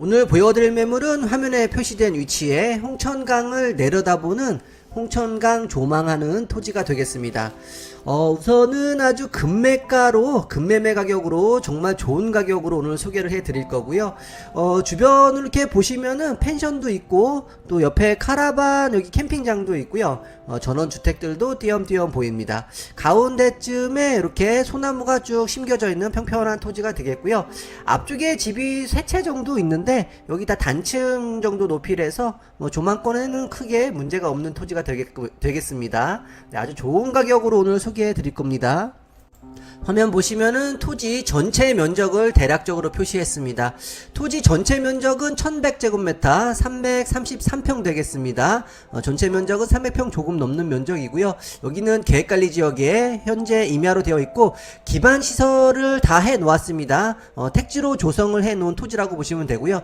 오늘 보여드릴 매물은 화면에 표시된 위치에 홍천강을 내려다보는 홍천강 조망하는 토지가 되겠습니다. 어, 우선은 아주 금매가로, 금매매 가격으로 정말 좋은 가격으로 오늘 소개를 해 드릴 거고요. 어, 주변을 이렇게 보시면은 펜션도 있고, 또 옆에 카라반, 여기 캠핑장도 있고요. 어, 전원 주택들도 띄엄띄엄 보입니다. 가운데쯤에 이렇게 소나무가 쭉 심겨져 있는 평평한 토지가 되겠고요. 앞쪽에 집이 세 채 정도 있는데, 여기 다 단층 정도 높이라서 뭐 조망권에는 크게 문제가 없는 토지가 되겠, 되겠습니다. 네, 아주 좋은 가격으로 오늘 소개해 드릴 겁니다. 화면 보시면은 토지 전체 면적을 대략적으로 표시했습니다. 토지 전체 면적은 1100제곱미터 333평 되겠습니다. 어, 전체 면적은 300평 조금 넘는 면적이고요. 여기는 계획관리 지역에 현재 임야로 되어 있고 기반 시설을 다 해 놓았습니다. 어, 택지로 조성을 해 놓은 토지라고 보시면 되고요.